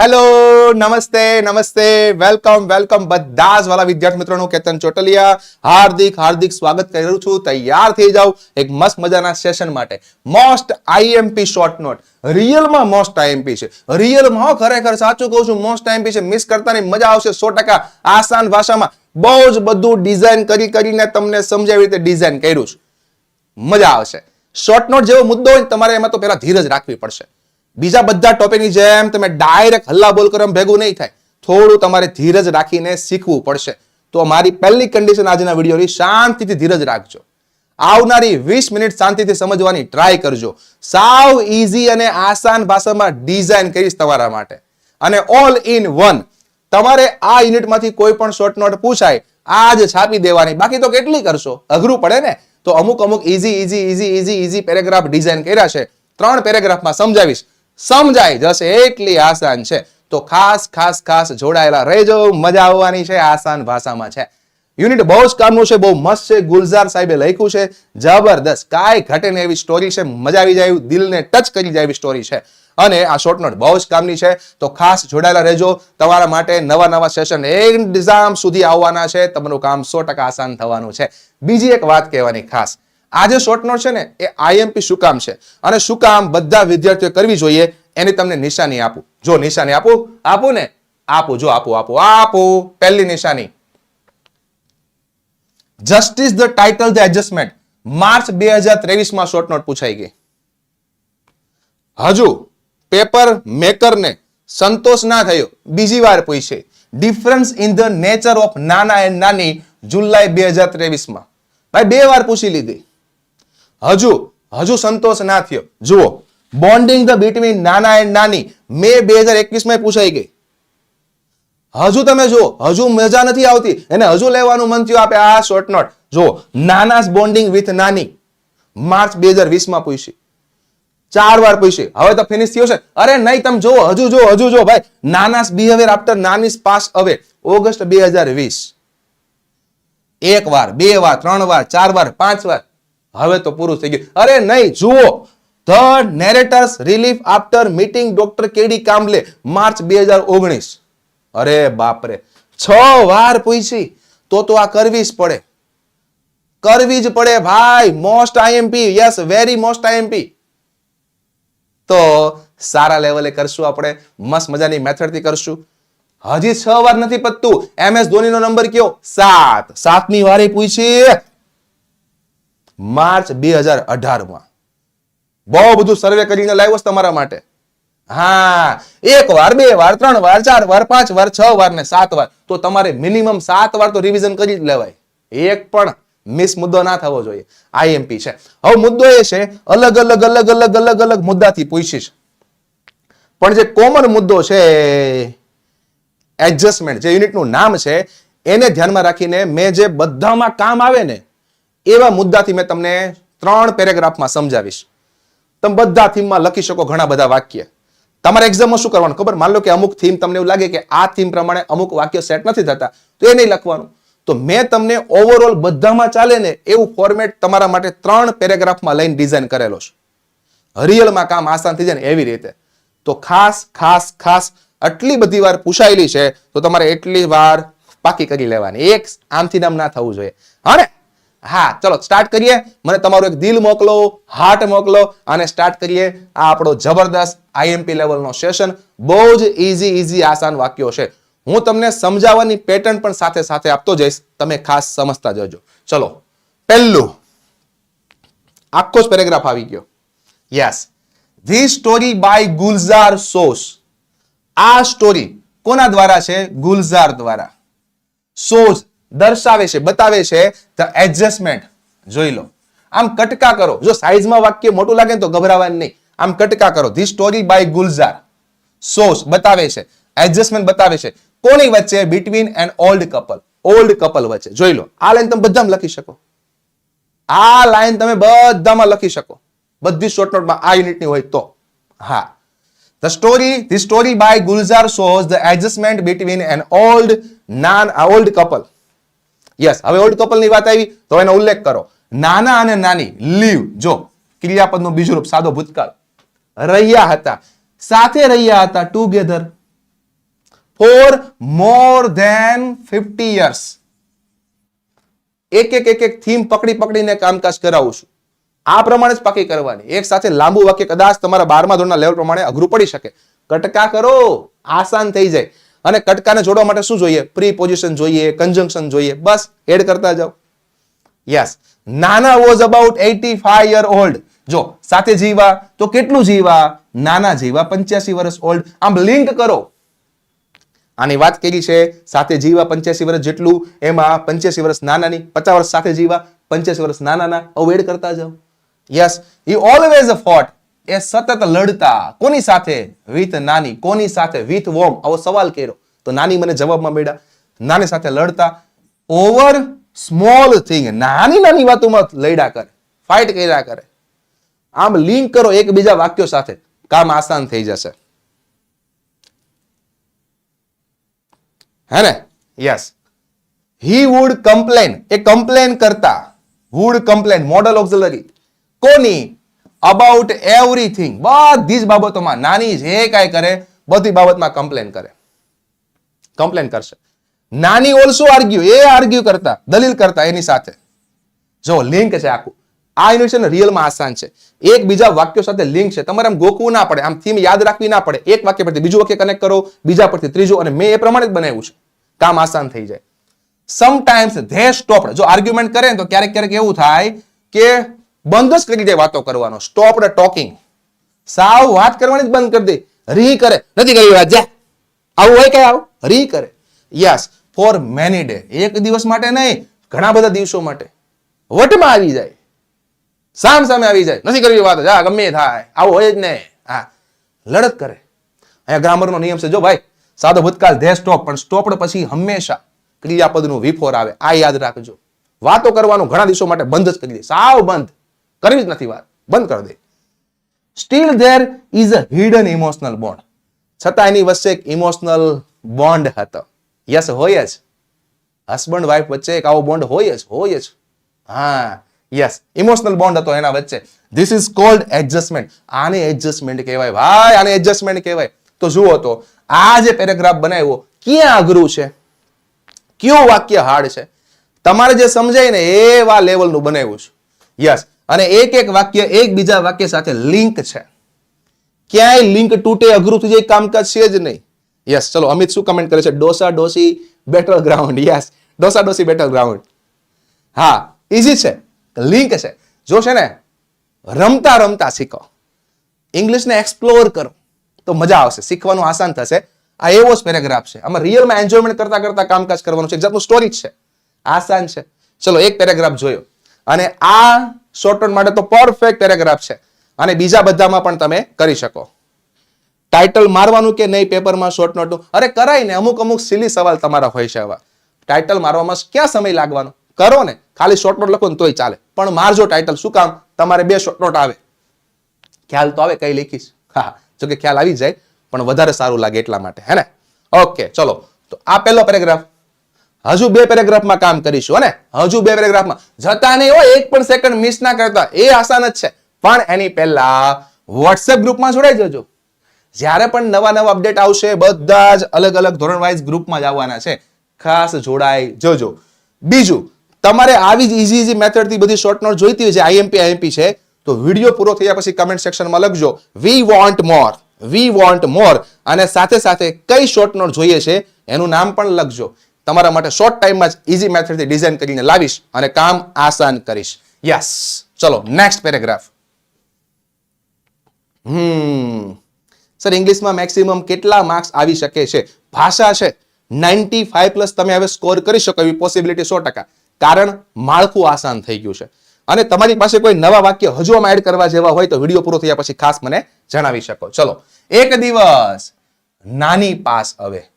Hello, નમસ્તે નમસ્તે. Welcome welcome બધા જ વાલા વિદ્યાર્થી મિત્રોનું કેતન ચોટલિયા. હાર્દિક હાર્દિક સ્વાગત કરું છું. તૈયાર થઈ જાવ એક મસ્ત મજાના સેશન માટે. મોસ્ટ આઈએમપી શોર્ટ નોટ રિયલમાં મોસ્ટ આઈએમપી છે. રિયલમાં ખરેખર સાચું કહું છું મોસ્ટ આઈએમપી છે. મિસ કરતાની મજા આવશે સો ટકા આસાન ભાષામાં. બહુ જ બધું ડિઝાઇન કરી કરીને તમને સમજાવી રીતે ડિઝાઇન કર્યું છે. મજા આવશે. શોર્ટ નોટ જેવો મુદ્દો હોય તમારે એમાં તો પહેલા ધીરજ રાખવી પડશે. બીજા બધા ટોપિકની જેમ તમે ડાયરેક્ટ હલ્લા બોલ કરો ભેગું નહીં થાય. થોડું તમારે ધીરજ રાખીને શીખવું પડશે. તો મારી પહેલી કન્ડિશન આજના વિડીયોની શાંતિથી ધીરજ રાખજો. આવનારી વીસ મિનિટ શાંતિથી સમજવાની ટ્રાય કરજો. સાવ ઇઝી અને આસાન ભાષામાં ડિઝાઇન કરીશ તમારા માટે. અને ઓલ ઇન વન તમારે આ યુનિટમાંથી કોઈ પણ શોર્ટ નોટ પૂછાય આ જ છાપી દેવાની. બાકી તો કેટલી કરશો? અઘરું પડે ને? તો અમુક અમુક easy easy easy easy easy paragraph design કર્યા છે. ત્રણ પેરેગ્રાફમાં સમજાવીશ. સમજાઈ જશે એટલી આસાન છે. તો ખાસ ખાસ ખાસ જોડાયેલા રહેજો. મજા આવવાની છે. આસાન ભાષામાં છે. યુનિટ બહુ જ કામનું છે. બહુ મસ્ત છે. ગુલઝાર સાહેબે લખ્યું છે. જબરદસ્ત. કાંઈ ઘટે એવી સ્ટોરી છે. મજા આવી જાય દિલને ટચ કરી જાય એવી સ્ટોરી છે. અને આ શોર્ટ નોટ બહુ જ કામની છે. તો ખાસ જોડાયેલા રહેજો. તમારા માટે નવા નવા સેશન એક્ઝામ સુધી આવવાના છે. તમારું કામ સો ટકા આસાન થવાનું છે. બીજી એક વાત કહેવાની ખાસ. આ જે શોર્ટ નોટ છે ને, એ આઈએમપી શું કામ છે? અને શું કામ બધા વિદ્યાર્થીઓ કરવી જોઈએ, એની તમને નિશાની આપું. જો નિશાની આપું આપું ને, આપું, જો આપું આપું આપું. પહેલી નિશાની. Justice the title the adjustment March બે હજાર ત્રેવીસમાં શોર્ટ નોટ પૂછાઈ ગઈ. હજુ પેપર મેકરને સંતોષ ના થયો. બીજી વાર પૂછે. Difference in the nature of નાના એન્ડ નાની જુલાઈ બે હજાર ત્રેવીસમાં. ભાઈ, બે વાર પૂછી લીધી. હજુ હજુ સંતોષ ના થયો. જુઓ બોન્ડિંગ ધ બિટવીન નાના એન્ડ નાની મે બે હજાર એકવીસમાં પૂછાઈ ગઈ. હજુ તમે જુઓ, હજુ મજા નથી આવતી. એને હજુ લેવાનું મન થયું આપે, આ શોર્ટ નોટ જુઓ, નાનાસ બોન્ડિંગ વિથ નાની માર્ચ બે હજાર વીસમાં પૂછી. ચાર વાર પૂછી. હવે તો ફિનિશ થયો છે. અરે નહીં, તમે જુઓ, હજુ જો હજુ જો ભાઈ. નાનાસ બિહેવિયર આફ્ટર નાનીસ પાસ અવે ઓગસ્ટ બે હજાર વીસ. એક વાર, બે વાર, ત્રણ વાર, ચાર વાર, પાંચ વાર. હવે તો પૂરું થઈ ગયું. અરે નહીં, જુઓ. The narrator's relief after meeting doctor K D Kamle, March બે હજાર ઓગણીસ. અરે બાપરે, છ વાર પૂછી, તો તો આ કરવી જ પડે. કરવી જ પડે, ભાઈ most IMP yes very most IMP તો સારા લેવલે કરશું આપણે, મસ્ત મજાની મેથડથી કરશું. હજી છ વાર નથી પતતું. એમ એસ ધોનીનો નંબર કયો? સાત. સાતમી વારે પૂછી. માર્ચ બે હજાર અઢારમાં. બહુ બધું સર્વે કરીને લાવ્યો તમારા માટે. હા, એક વાર, બે વાર, ત્રણ વાર, ચાર વાર, પાંચ વાર, છ વાર ને સાત વાર. તો તમારે મિનિમમ સાત વાર તો રિવિઝન કરી જ લેવાય. એક પણ મિસ મુદ્દો ના થવો જોઈએ. આઈએમપી છે. હવે મુદ્દો એ છે, અલગ અલગ અલગ અલગ અલગ અલગ મુદ્દાથી પૂછીશ. પણ જે કોમન મુદ્દો છે એડજસ્ટમેન્ટ જે યુનિટનું નામ છે, એને ધ્યાનમાં રાખીને મેં જે બધામાં કામ આવે ને એવા મુદ્દાથી મેં તમને ત્રણ પેરેગ્રાફમાં સમજાવીશ. તમે બધા થીમમાં લખી શકો ઘણા બધા વાક્ય. તમારે એક્ઝામમાં શું કરવાનું ખબર? માન લો કે અમુક થીમ તમને એવું લાગે કે આ થીમ પ્રમાણે અમુક વાક્ય સેટ નથી થતા, તો એ નહીં લખવાનું. તો મેં તમને ઓવરઓલ બધામાં ચાલે ને એવું ફોર્મેટ તમારા માટે ત્રણ પેરેગ્રાફમાં લઈને ડિઝાઇન કરેલો છે. હરિયલમાં કામ આસાન થઈ જાય ને એવી રીતે. તો ખાસ ખાસ ખાસ આટલી બધી વાર પૂછાયેલી છે, તો તમારે એટલી વાર પાકી કરી લેવાની. એક આમથી નામ ના થવું જોઈએ. હા ને? હા, ચલો સ્ટાર્ટ કરીએ. મને તમારું એક દિલ મોકલો હાર્ટ મોકલો અને સ્ટાર્ટ કરીએ આ આપણો જબરદસ્ત આઈએમપી લેવલનો સેશન બહુ જ ઈઝી ઈઝી આસાન વાક્યો છે. હું તમને સમજાવવાની પેટર્ન પણ સાથે સાથે આપતો જઈશ. તમે ખાસ સમજતા જજો. ચલો, પહેલું. આખો જ પેરેગ્રાફ આવી ગયો. Yes the story by Gulzar shows આ સ્ટોરી કોના દ્વારા છે? ગુલઝાર દ્વારા. સોઝ દર્શાવે છે, બતાવે છે ધ એડજસ્ટમેન્ટ જોઈ લો. આમ કટકા કરો. જો સાઈઝમાં વાક્ય મોટું લાગે ને તો ગભરાવાનું નહીં. આમ કટકા કરો. The story by Gulzar shows બતાવે છે. એડજસ્ટમેન્ટ બતાવે છે. કોની વચ્ચે? Between and old couple old couple વચ્ચે. જોઈ લો. આ લાઈન તમે બધામાં લખી શકો. આ લાઈન તમે બધામાં લખી શકો. બધી શોર્ટ નોટમાં આ યુનિટની હોય તો. હા. The story the story by Gulzar shows the adjustment between an old naan old couple yes હવે ઓલ્ડ કપલની વાત આવી, તો એનો ઉલ્લેખ કરો. નાના અને નાની, લીવ, જો, ક્રિયાપદનું બીજું રૂપ, સાદો ભૂતકાળ. રહ્યા હતા. સાથે રહ્યા હતા together for more than fifty years એક એક એક એક થીમ પકડી પકડીને કામકાજ કરાવું છું. આ પ્રમાણે જ પાકી કરવાની. એક સાથે લાંબુ વાક્ય કદાચ તમારા બારમા ધોરણના લેવલ પ્રમાણે અઘરું પડી શકે. કટકા કરો, આસાન થઈ જાય. અને કટકાને જોડવા માટે શું જોઈએ? પ્રી પોઝિશન જોઈએ કન્જંક્શન જોઈએ. બસ એડ કરતા જાઓ. યસ નાના was about eighty five year old જો, સાથે જીવા, તો કેટલું જીવા? નાના જીવા, પંચ્યાસી વર્ષ ઓલ્ડ આમ લિંક કરો. આની વાત કરી છે? સાથે જીવા, પંચ્યાસી વર્ષ જેટલું, એમાં પંચ્યાસી વર્ષ નાનાની, પચાસ વર્ષ સાથે જીવા, પંચ્યાસી વર્ષ નાનાના, આવું એડ કરતા જાઓ. યસ ઈ ઓલવેઝ અ ફોટ એ સતત લડતા, કોની સાથે? વિથ નાની, કોની સાથે? With whom. આવો સવાલ કર્યો. તો નાની મને જવાબમાં મળ્યા. નાની સાથે લડતા, ઓવર સ્મોલ થિંગ, નાની નાની વાતોમાં લડ્યા કરે, ફાઇટ કર્યા કરે. આમ લિંક કરો એકબીજા વાક્યો સાથે. કામ આસાન થઈ જશે. હે ને? Yes he would complain A complain કરતા. વુડ કમ્પ્લેન મોડલ ઓક્ઝલરી કોની? અબાઉટ એવરીથિંગ બધી જ બાબતોમાં નાની જે કાંઈ કરે, બધી બાબતમાં કમ્પ્લેન કરે. કમ્પ્લેન કરશે. નાની ઓલસો આર્ગ્યુ એ આર્ગ્યુ કરતા, દલીલ કરતા એની સાથે. જો લિંક છે આખું. આ યુનિટ છે રિયલમાં આસાન છે. એક બીજા વાક્યો સાથે લિંક છે. તમારે આમ ગોકવું ના પડે, આમ થીમ યાદ રાખવી ના પડે. એક વાક્ય પરથી બીજું વાક્ય કનેક્ટ કરો, બીજા પરથી ત્રીજું અને મેં એ પ્રમાણે જ બનાવ્યું છે. કામ આસાન થઈ જાય. સમટાઈમ્સ ધે સ્ટોપ જો આર્ગ્યુમેન્ટ કરે ને તો ક્યારેક ક્યારેક એવું થાય કે બંધ જ કરી દે વાતો કરવાનો. સ્ટોપ ટોકિંગ સાવ વાત કરવાની જ બંધ કરી દે. રી કરે. નથી કરી વાત, જા. આવું હોય કે આવું? રી કરે. યસ ફોર મેની ડે એક દિવસ માટે નહીં, ઘણા બધા દિવસો માટે. વટમાં આવી જાય. સામ સામે આવી જાય. નથી કરવી વાત, જા, ગમે થાય. આવું હોય જ ને. હા. લડત કરે. અહીંયા ગ્રામરનો નિયમ છે, જો ભાઈ, સાદો ભૂતકાળ ધે સ્ટોપ, પણ સ્ટોપ પછી હંમેશા ક્રિયાપદનું વિફોર આવે. આ યાદ રાખજો. વાતો કરવાનું ઘણા દિવસો માટે બંધ જ કરી દે. સાવ બંધ. કરવી જ નથી વાત. બંધ કરી દે. Still there is a hidden emotional bond છતાં એની વચ્ચે એક ઇમોશનલ બોન્ડ હતો. યસ હોય જ. હસબન્ડ વાઈફ વચ્ચે એક આવો બોન્ડ હોય જ હોય જ. હા યસ ઇમોશનલ બોન્ડ હતો એના વચ્ચે. ધીસ ઇઝ કોલ્ડ એડજસ્ટમેન્ટ આને એડજસ્ટમેન્ટ કહેવાય. ભાઈ, આને એડજસ્ટમેન્ટ કહેવાય. તો જુઓ તો, આ જે પેરેગ્રાફ બનાવ્યો, ક્યાં અઘરું છે? કયું વાક્ય હાર્ડ છે? તમારે જે સમજાય ને, એવા લેવલનું બનાવ્યું છે. યસ અને એક એક વાક્ય એક બીજા વાક્ય સાથે લિંક છે. ક્યાંય લિંક તૂટે, અઘરું થઈ જાય, કામકાજ છે જ નહીં. યસ ચલો, અમિત શું કમેન્ટ કરે છે? ડોસા ડોસી બેટલ ગ્રાઉન્ડ યસ ડોસા ડોસી બેટલ ગ્રાઉન્ડ હા ઈઝી છે. લિંક છે. જો છે ને, રમતા રમતા શીખો. ઇંગ્લિશને એક્સપ્લોર કરો. તો મજા આવશે. શીખવાનું આસાન થશે. આ એવો જ પેરેગ્રાફ છે. આમાં રિયલમાં એન્જોયમેન્ટ કરતા કરતા કામકાજ કરવાનું છે. એક્ઝામ્પલ સ્ટોરી છે. આસાન છે. ચલો, એક પેરેગ્રાફ જોયો. અને આ શોર્ટ નોટ માટે તો પરફેક્ટ પેરેગ્રાફ છે. અને બીજા બધામાં પણ તમે કરી શકો. ટાઇટલ મારવાનું કે નહીં પેપરમાં શોર્ટ નોટનું અરે કરાય ને, અમુક અમુક સિલી સવાલ તમારા હોય છે આવા. ટાઇટલ મારવામાં ક્યાં સમય લાગવાનો? કરો ને, ખાલી શોર્ટ નોટ લખો ને તોય ચાલે. પણ મારજો ટાઇટલ શું કામ? તમારે બે શોર્ટ નોટ આવે. ખ્યાલ તો આવે કઈ લખીશ? હા જો કે ખ્યાલ આવી જાય, પણ વધારે સારું લાગે એટલા માટે, હે ને? ઓકે ચલો. તો આ પહેલો પેરેગ્રાફ હજુ બે પેરેગ્રાફમાં કામ કરીશું અને હજુ બે પેરેગ્રાફમાં. જતા નહીં હોય, એક પણ સેકન્ડ મિસ ના કરતા. એ આસાન જ છે. પણ એની પહેલા વોટ્સએપ ગ્રુપમાં જોડાઈ જજો. જ્યારે પણ નવા નવા અપડેટ આવશે, બધા જ અલગ અલગ ધોરણ વાઇઝ ગ્રુપમાં જ આવવાના છે. ખાસ જોડાઈ જજો. બીજું, તમારે આવી જ ઇઝી ઇઝી મેથડથી બધી શોર્ટ નોટ જોઈતી હોય છે આઈએમપી આઈએમપી છે, તો વીડિયો પૂરો થયા પછી કમેન્ટ સેક્શનમાં લખજો. We want more we want more અને સાથે સાથે કઈ શોર્ટ નોટ જોઈએ છે, એનું નામ પણ લખજો. તમારા માટે શોર્ટ ટાઈમમાં જ ઇઝી મેથડથી ડિઝાઇન કરીને લાવીશ અને કામ આસાન કરીશ. યસ ચલો નેક્સ્ટ પેરેગ્રાફ હમ. સર ઇંગ્લિશમાં મેક્સિમમ કેટલા માર્ક્સ આવી શકે છે? ભાષા છે નાઇન્ટી ફાઈવ પ્લસ તમે હવે સ્કોર કરી શકો એવી પોસિબિલિટી સો ટકા. કારણ માળખું આસાન થઈ ગયું છે. અને તમારી પાસે કોઈ નવા વાક્ય હજુ આમાં એડ કરવા જેવા હોય તો વીડિયો પૂરો થયા પછી ખાસ મને જણાવી શકો. ચલો, એક દિવસ નાની પાસ હવે.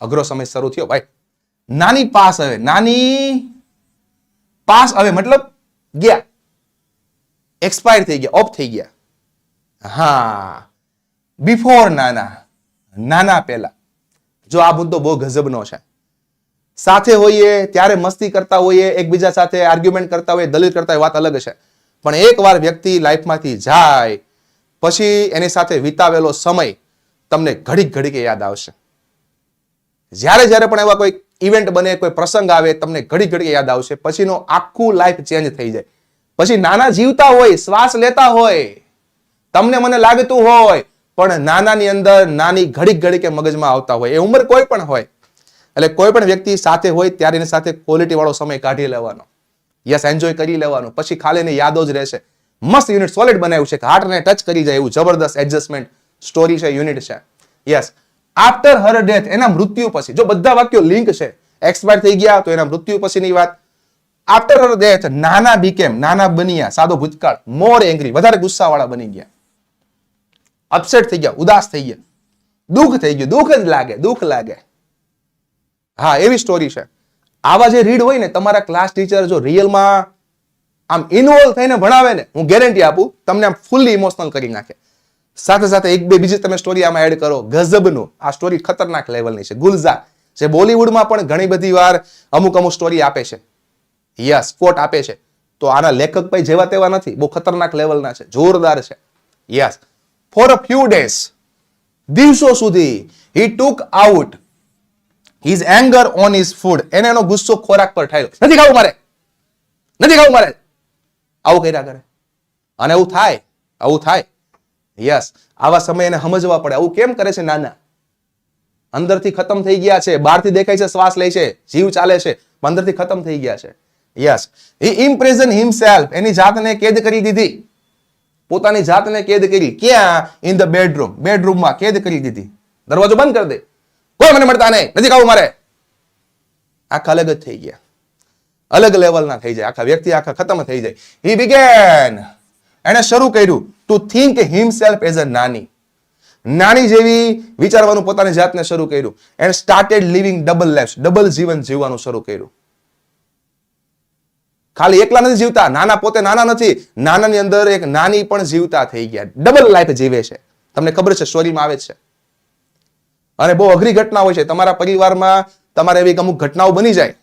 અઘરો સમય શરૂ થયો. ભાઈ, નાની પાસ હવે, નાની પાસ હવે, મતલબ ગયા. એક્સપાયર થઈ ગયા ઓફ થઈ ગયા. હા. બિફોર નાના નાના પહેલા. જો આ મુદ્દો બહુ ગજબનો છે. સાથે હોઈએ, ત્યારે મસ્તી કરતા હોઈએ, એકબીજા સાથે આર્ગ્યુમેન્ટ કરતા હોઈએ, દલીલ કરતા હોય વાત અલગ છે પણ એકવાર વ્યક્તિ લાઈફમાંથી જાય, પછી એની સાથે વિતાવેલો સમય તમને ઘડીક ઘડીકે યાદ આવશે. જ્યારે જ્યારે પણ એવા કોઈ ઇવેન્ટ બને, કોઈ પ્રસંગ આવે, તમને ઘડી ઘડી યાદ આવશે. પછીનો આખું લાઈફ ચેન્જ થઈ જાય. પછી નાના જીવતા હોય, શ્વાસ લેતા હોય, તમને મને લાગતું હોય, પણ નાનાની અંદર નાની ઘડીક ઘડીકે મગજમાં આવતા હોય. એ ઉંમર કોઈ પણ હોય, એટલે કોઈ પણ વ્યક્તિ સાથે હોય, ત્યારે એની સાથે ક્વોલિટી વાળો સમય કાઢી લેવાનો. યસ એન્જોય કરી લેવાનો. પછી ખાલી એની યાદો જ રહેશે. મસ્ત યુનિટ સોલિડ બનાવ્યું છે કે હાર્ટને ટચ કરી જાય એવું જબરદસ્ત એડજસ્ટમેન્ટ સ્ટોરી છે યુનિટ છે. યસ આફ્ટર હર ડેથ એના મૃત્યુ પછી. જો બધા વાક્યો લિંક છે એક્સપાયર થઈ ગયા તો એના મૃત્યુ પછીની વાત. આફ્ટર હર ડેથ નાના બીકેમ નાના બન્યા, સાદો ભૂતકાળ મોર એંગ્રી વધારે ગુસ્સાવાળા બની ગયા. અપસેટ થઈ ગયા, ઉદાસ થઈ ગયા. દુઃખ થઈ ગયું, દુઃખ જ લાગે, દુઃખ લાગે. હા, એવી સ્ટોરી છે. આવા જે રીડ હોય ને, તમારા ક્લાસ ટીચર જો રિયલમાં આમ ઇન્વોલ્વ થઈને ભણાવે ને, હું ગેરંટી આપું, તમને આમ ફૂલ્લી ઇમોશનલ કરી નાખે. સાથે સાથે એક બે બીજી તમે સ્ટોરી આમાં એડ કરો. ગઝબનું. આ સ્ટોરી ખતરનાક લેવલની છે. ગુલઝાર, જે બોલિવૂડમાં પણ ઘણી બધી વાર અમુક અમુક સ્ટોરી આપે છે. યસ કોટ આપે છે. તો આના લેખક ભાઈ જેવા તેવા નથી. બહુ ખતરનાક લેવલના છે. જોરદાર છે. Yes. For a few days દિવસો સુધી he took out his anger on his food એને એનો ગુસ્સો ખોરાક પર ઠાયલો. નથી ખાવું મારે. નથી ખાવું મારે. આવું કર્યા કરે. અને એવું થાય. આવું થાય. યસ આવા સમય સમજવા પડે. આવું કેમ કરે છે નાના? અંદરથી ખતમ થઈ ગયા છે. બહારથી દેખાય છે, શ્વાસ લે છે. જીવ ચાલે છે. અંદરથી ખતમ થઈ ગયા છે. યસ હી ઇમ્પ્રેઝન હિમસેલ્ફ એની જાતને કેદ કરી દીધી. પોતાની જાતને કેદ કરી. ક્યાં? ઇન ધ બેડરૂમ બેડરૂમમાં કેદ કરી દીધી. દરવાજો બંધ કરી દે. કોઈ મને મળતા નહીં. નથી ખાવું મારે. આખા અલગ જ થઈ ગયા. અલગ લેવલના થઈ જાય. આખા વ્યક્તિ આખા ખતમ થઈ જાય. હી બિગેન એણે શરૂ કર્યું to think himself as a Nani. Nani જેવી વિચારવાનું પોતાની જાતને શરૂ કર્યું. And started living double life double જીવન જીવવાનું શરૂ કર્યું. ખાલી એકલા નથી જીવતા, નાના પોતે નાના નથી, નાનાની અંદર એક નાની પણ જીવતા થઈ ગયા. ડબલ લાઈફ જીવે છે. તમને ખબર છે સ્ટોરીમાં આવે છે. અને બહુ અઘરી ઘટના હોય છે. તમારા પરિવારમાં તમારે એવી અમુક ઘટનાઓ બની જાય,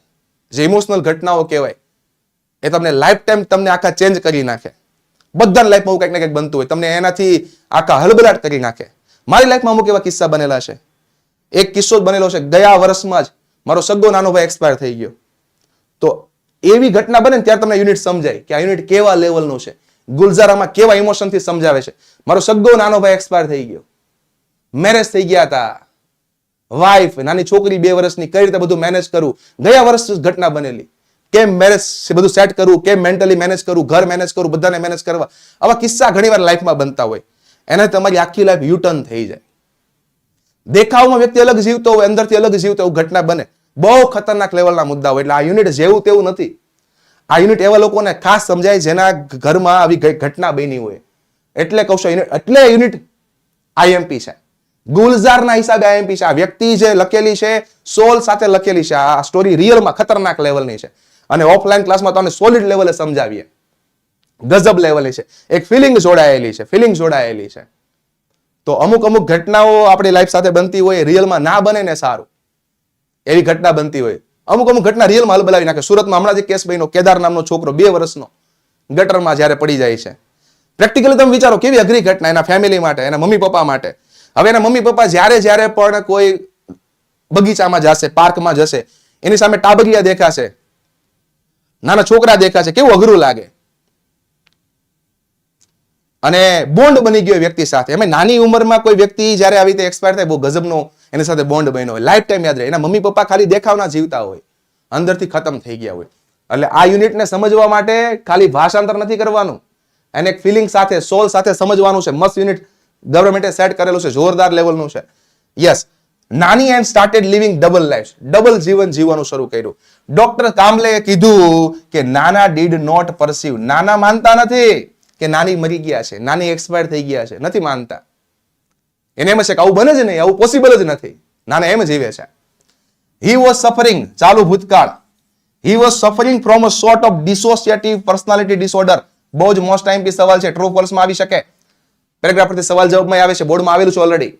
જે ઇમોશનલ ઘટનાઓ કહેવાય. એ તમને લાઈફ ટાઈમ તમને આખા ચેન્જ કરી નાખે. બધાની લાઈફમાં એવું કંઈક ને કંઈક બનતું હોય. તમને એનાથી આખા હલબલાટ કરી નાખે. મારી લાઈફમાં અમુક એવા કિસ્સા બનેલા છે. એક કિસ્સો જ બનેલો છે, ગયા વર્ષમાં જ મારો સગો નાનો ભાઈ એક્સપાયર થઈ ગયો. તો એવી ઘટના બને ત્યારે તમને યુનિટ સમજાય કે આ યુનિટ કેવા લેવલનું છે. ગુલઝારામાં કેવા ઇમોશનથી સમજાવે છે. મારો સગો નાનો ભાઈ એક્સપાયર થઈ ગયો. મેરેજ થઈ ગયા હતા. વાઈફ નાની છોકરી બે વર્ષની કઈ રીતે બધું મેનેજ કરવું ગયા વર્ષ ઘટના બનેલી. કેમ મેરેજ બધું સેટ કરવું, કેમ મેન્ટલી મેનેજ કરવું, ઘર મેનેજ કરવું, બધાને મેનેજ કરવા? આવા કિસ્સા ઘણીવાર લાઈફમાં બનતા હોય. એને તમારી આખી લાઈફ યુટર્ન થઈ જાય. દેખાવમાં વ્યક્તિ અલગ જીવતો હોય, અંદરથી અલગ જીવતો એવું ઘટના બને. બહુ ખતરનાક લેવલના મુદ્દા હોય. એટલે આ યુનિટ જેવું તેવું નથી. આ યુનિટ એવા લોકોને ખાસ સમજાય જેના ઘરમાં આવી ઘટના બની હોય. એટલે કહું છું એટલે યુનિટ આઈએમપી છે. ગુલઝારના હિસાબે આઈએમપી છે. આ વ્યક્તિ જે લખેલી છે, સોલ સાથે લખેલી છે. આ સ્ટોરી રિયલમાં ખતરનાક લેવલની છે. અને ઓફલાઈન ક્લાસમાં તમને સોલિડ લેવલે સમજાવીએ. ગજબ લેવલે છે. એક ફિલિંગ જોડાયેલી છે ફિલિંગ જોડાયેલી છે. તો અમુક અમુક ઘટનાઓ આપણી લાઈફ સાથે બનતી હોય રિયલમાં ના બને ને સારું. એવી ઘટના બનતી હોય. અમુક અમુક ઘટના રિયલમાં હલબલાવી નાખે. સુરતમાં હમણાં જે કેસ બન્યો, કેદાર નામનો છોકરો, બે વર્ષનો. ગટરમાં જ્યારે પડી જાય છે. પ્રેક્ટિકલી તમે વિચારો, કેવી અઘરી ઘટના એના ફેમિલી માટે, એના મમ્મી પપ્પા માટે. હવે એના મમ્મી પપ્પા જ્યારે જ્યારે પણ કોઈ બગીચામાં જશે, પાર્કમાં જશે, એની સામે ટાબરિયા દેખાશે. નાના છોકરા દેખાશે કેવું અઘરું લાગે. અને બોન્ડ બની ગયો વ્યક્તિ સાથે. અમે નાની ઉંમરમાં કોઈ વ્યક્તિ જ્યારે આવી રીતે એક્સપાયર થાય, બહુ ગજબનો એની સાથે બોન્ડ બન્યો હોય. લાઈફ ટાઈમ યાદ રહે. એના મમ્મી પપ્પા ખાલી દેખાવના જીવતા હોય. અંદરથી ખતમ થઈ ગયા હોય. એટલે આ યુનિટને સમજવા માટે ખાલી ભાષાંતર નથી કરવાનું. એને એક ફિલિંગ સાથે સોલ સાથે સમજવાનું છે. મસ્ત યુનિટ ગવર્મેન્ટે સેટ કરેલું છે. જોરદાર લેવલનું છે. Yes Nani and started living double life double જીવન જીવવાનું શરૂ કર્યું. ડોક્ટર કામલે કીધું કે નાના ડીડ નોટ પરસીવ નાના માનતા નથી કે નાની મરી ગયા છે. નાની એક્સપાયર થઈ ગયા છે. નથી માનતા. એને એમ છે કે આવું બને જ નહીં. આવું પોસિબલ જ નથી. નાના એમ જીવે છે. હી વોઝ સફરિંગ ચાલુ ભૂતકાળ. He was suffering from a sort of dissociative personality disorder બહુ જ મોસ્ટ ટાઈમ સવાલ છે. ટ્રુ ફોલ્સમાં આવી શકે. પેરેગ્રાફ પરથી સવાલ જવાબમાં આવે છે. બોર્ડમાં આવેલું છે ઓલરેડી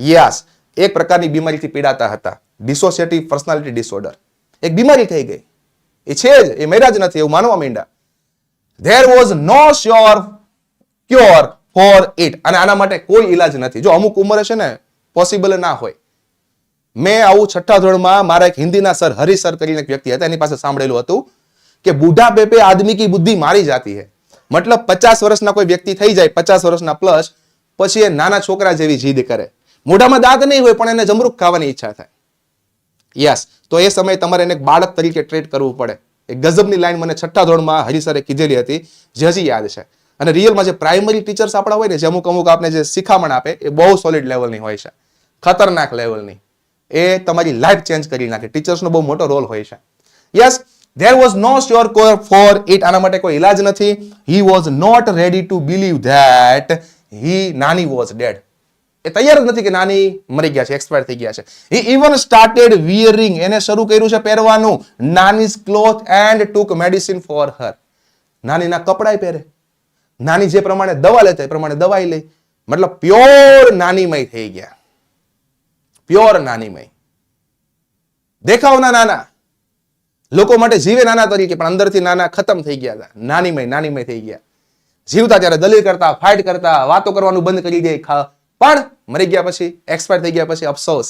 યસ એક પ્રકારની બીમારીથી પીડાતા હતા. ડિસોસિએટિવ પર્સનાલિટી ડિસઓર્ડર એક બીમારી થઈ ગઈ. એ છે જ, એ મેરા જ નથી, એવું માનવા માંડ્યા. There was no sure cure for it અને આના માટે કોઈ ઈલાજ નથી. જો અમુક ઉંમરે છે ને પોસિબલ ના હોય. મેં આવું છઠ્ઠા ધોરણમાં મારા એક હિન્દીના સર હરી સર કરીને એક વ્યક્તિ હતા, એની પાસે સાંભળેલું હતું કે બુઢા બેપે આદમી કી બુદ્ધિ મારી જાતી હે. મતલબ પચાસ વર્ષના કોઈ વ્યક્તિ થઈ જાય, પચાસ વર્ષના પ્લસ પછી એ નાના છોકરા જેવી જીદ કરે. મોઢામાં દાંત નહીં હોય પણ એને જમરૂક ખાવાની ઈચ્છા થાય. યસ તો એ સમયે તમારે એને બાળક તરીકે ટ્રીટ કરવું પડે. એક ગઝબની લાઈન મને છઠ્ઠા ધોરણમાં હરિસરે કીધેલી હતી, જે હજી યાદ છે. અને રિયલમાં જે પ્રાઇમરી ટીચર્સ આપણા હોય ને, જે અમુક અમુક આપણે જે શિખામણ આપે, એ બહુ સોલિડ લેવલની હોય છે. ખતરનાક લેવલની એ તમારી લાઈફ ચેન્જ કરી નાખે. ટીચર્સનો બહુ મોટો રોલ હોય છે. Yes there was no sure cure for it આના માટે કોઈ ઇલાજ નથી. He was not ready to believe that he Nani was dead તૈયાર જ નથી કે નાની મરી ગયા છે એક્સપાયર થઈ ગયા છે. હી ઇવન સ્ટાર્ટેડ વિયરિંગ એને શરૂ કર્યું છે પહેરવાનું. Nani's cloth and took medicine for her નાનીના કપડાય પહેરે. નાની જે પ્રમાણે દવા લેતા એ પ્રમાણે દવાઈ લે. મતલબ પ્યોર નાનીમય થઈ ગયા. પ્યોર નાનીમય. દેખાવના નાના. લોકો માટે જીવે નાના તરીકે, પણ અંદરથી નાના ખતમ થઈ ગયા હતા. નાનીમય નાનીમય થઈ ગયા. જીવતા ત્યારે દલીલ કરતા ફાઇટ કરતા, વાતો કરવાનું બંધ કરી દે, ખા- પણ મરી ગયા પછી એક્સપાયર થઈ ગયા પછી અફસોસ.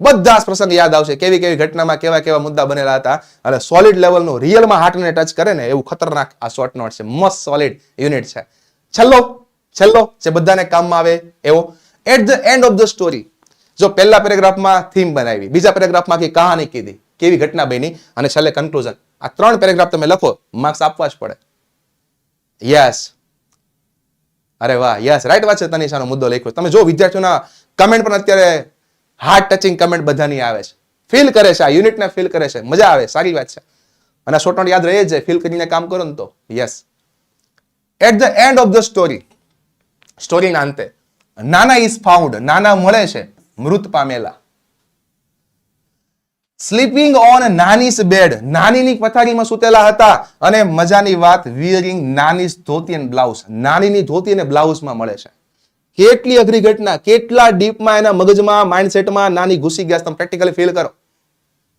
બધા જ પ્રસંગ યાદ આવશે. કેવી કેવી ઘટનામાં કેવા કેવા મુદ્દા બનેલા હતા. અને સોલિડ લેવલનું રિયલમાં હાર્ટને ટચ કરે ને, એવું ખતરનાક આ શોર્ટ નોટ છે. મસ્ત સોલિડ યુનિટ છે. છેલ્લો છેલ્લો જે બધાને કામમાં આવે એવો. At the end of the story જો પહેલા પેરેગ્રાફમાં થીમ બનાવી, બીજા પેરેગ્રાફમાં આખી કહાની કીધી, કેવી ઘટના બની, અને છેલ્લે કન્ક્લુઝન આ ત્રણ પેરેગ્રાફ તમે લખો માર્ક્સ આપવા જ પડે. યસ અરે વાહ યસ રાઈટ વાત છે તનિષાનો મુદ્દો લખ્યો. તમે જો વિદ્યાર્થીઓના કમેન્ટ પણ અત્યારે હાર્ટ ટચિંગ કમેન્ટ બધાની આવે છે. ફીલ કરે છે, આ યુનિટને ફીલ કરે છે. મજા આવે, સારી વાત છે. અને શોર્ટ નોટ યાદ રહે જાય ફીલ કરીને કામ કરો ને તો. Yes at the end of the story સ્ટોરીના અંતે, નાના ઇઝ ફાઉન્ડ નાના મળે છે, મૃત પામેલા. સ્લીપિંગ ઓન નાનીસ બેડ નાનીની પથારીમાં સૂતેલા હતા અને મજાની વાત વિયરિંગ નાનીસ ધોતી અને બ્લાઉઝ નાનીની ધોતી અને બ્લાઉઝમાં મળે છે. કેટલી અઘરી ઘટના, કેટલા ડીપમાં એના મગજમાં માઇન્ડસેટમાં નાની ઘૂસી ગયા તમે પ્રેક્ટિકલી ફીલ કરો.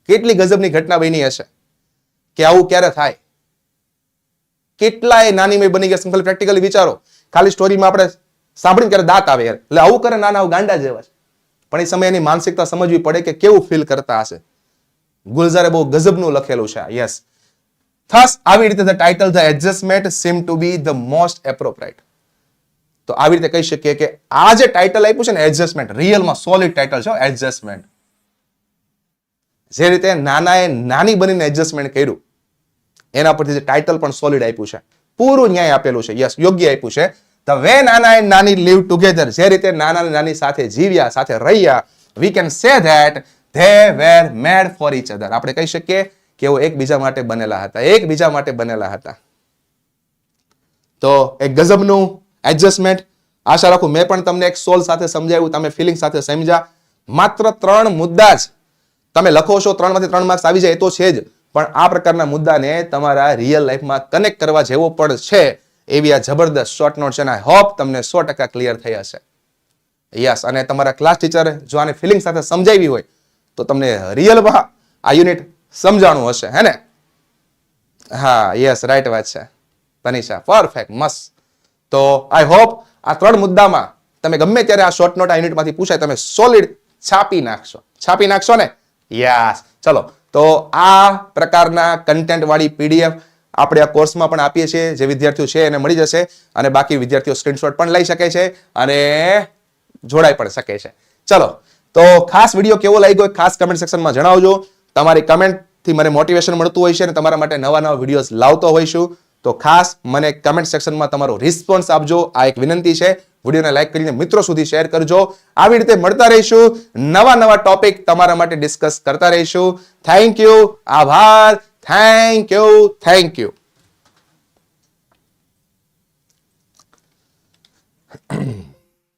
કેટલી ગજબની ઘટના બની હશે? કે આવું ક્યારે થાય? કેટલાય નાનીમય બની ગયા તમે પ્રેક્ટિકલી વિચારો. ખાલી સ્ટોરીમાં આપણે સાંભળીને ક્યારે દાંત આવે. એટલે આવું કરે નાના ગાંડા જેવા છે. પણ એ સમયે એની માનસિકતા સમજવી પડે કે કેવું ફીલ કરતા હશે. ગુલઝારે બહુ ગજબનું લખેલું છે. યસ થસ આવી રીતે the title the adjustment seem to be the most appropriate તો આવી રીતે કહી શકીએ કે આ જે ટાઇટલ આપ્યું છે ને એડજસ્ટમેન્ટ રિયલમાં સોલિડ ટાઇટલ છે એડજસ્ટમેન્ટ જે રીતે નાનાએ નાની બનીને એડજસ્ટમેન્ટ કર્યું, એના પરથી જે ટાઇટલ પણ સોલિડ આપ્યું છે. પૂરું ન્યાય આપેલું છે. યસ યોગ્ય આપ્યું છે. ધ વે નાના એન્ડ નાની લીવ ટુગેધર જે રીતે નાના નાની સાથે જીવ્યા, સાથે રહ્યા we can say that they were made for each other. આપણે કહી શકીએ કે એઓ એકબીજા માટે બનેલા હતા. એકબીજા માટે બનેલા હતા. તો એક ગઝબનું એડજસ્ટમેન્ટ આશા રાખું મેં પણ તમને એક સોલ સાથે સમજાવ્યું. તમે ફિલિંગ સાથે સમજ્યા. માત્ર ત્રણ મુદ્દા જ. તમે લખો છો, ત્રણમાંથી ત્રણ માર્ક્સ આવી જાય એ તો છે જ. પણ આ પ્રકારના મુદ્દાને તમારા રિયલ લાઈફમાં કનેક્ટ કરવા જેવો પણ છે એવી આ જબરદસ્ત શોર્ટ નોટ છે અને હોપ તમને સો ટકા ક્લિયર થઈ હશે. યસ અને તમારા ક્લાસ ટીચરે જો આને ફિલિંગ સાથે સમજાવી હોય તો તમને રિયલમાં આ યુનિટ સમજાણું હશે, હે ને? હા યસ રાઈટ વાત છે. તનિષા પરફેક્ટ મસ્ત. તો આઈ હોપ આ ત્રણ મુદ્દામાં તમે ગમે ત્યારે આ શોર્ટ નોટ આ યુનિટમાંથી પૂછાય, તમે સોલિડ છાપી નાખશો. છાપી નાખશો ને? યસ ચલો, તો આ પ્રકારના કન્ટેન્ટ વાળી પીડીએફ આપણે આ કોર્સમાં પણ આપીએ છીએ, જે વિદ્યાર્થીઓ છે એને મળી જશે અને બાકી વિદ્યાર્થીઓ સ્ક્રીનશોટ પણ લઈ શકે છે અને જોડાઈ પણ શકે છે. ચલો તો ખાસ વીડિયો કેવો લાગ્યો ખાસ કમેન્ટ સેક્શનમાં જણાવજો. તમારી કમેન્ટથી મને મોટિવેશન મળતું હોય છે અને તમારા માટે નવા નવા વિડીયોઝ લાવતો હોઈશું. તો ખાસ મને કમેન્ટ સેક્શનમાં તમારો રિસ્પોન્સ આપજો. આ એક વિનંતી છે. વિડીયોને લાઈક કરીને મિત્રો સુધી શેર કરજો. આવી રીતે મળતા રહીશું. નવા નવા ટોપિક તમારા માટે ડિસ્કસ કરતા રહીશું. થેન્ક યુ આભાર. Thank you thank you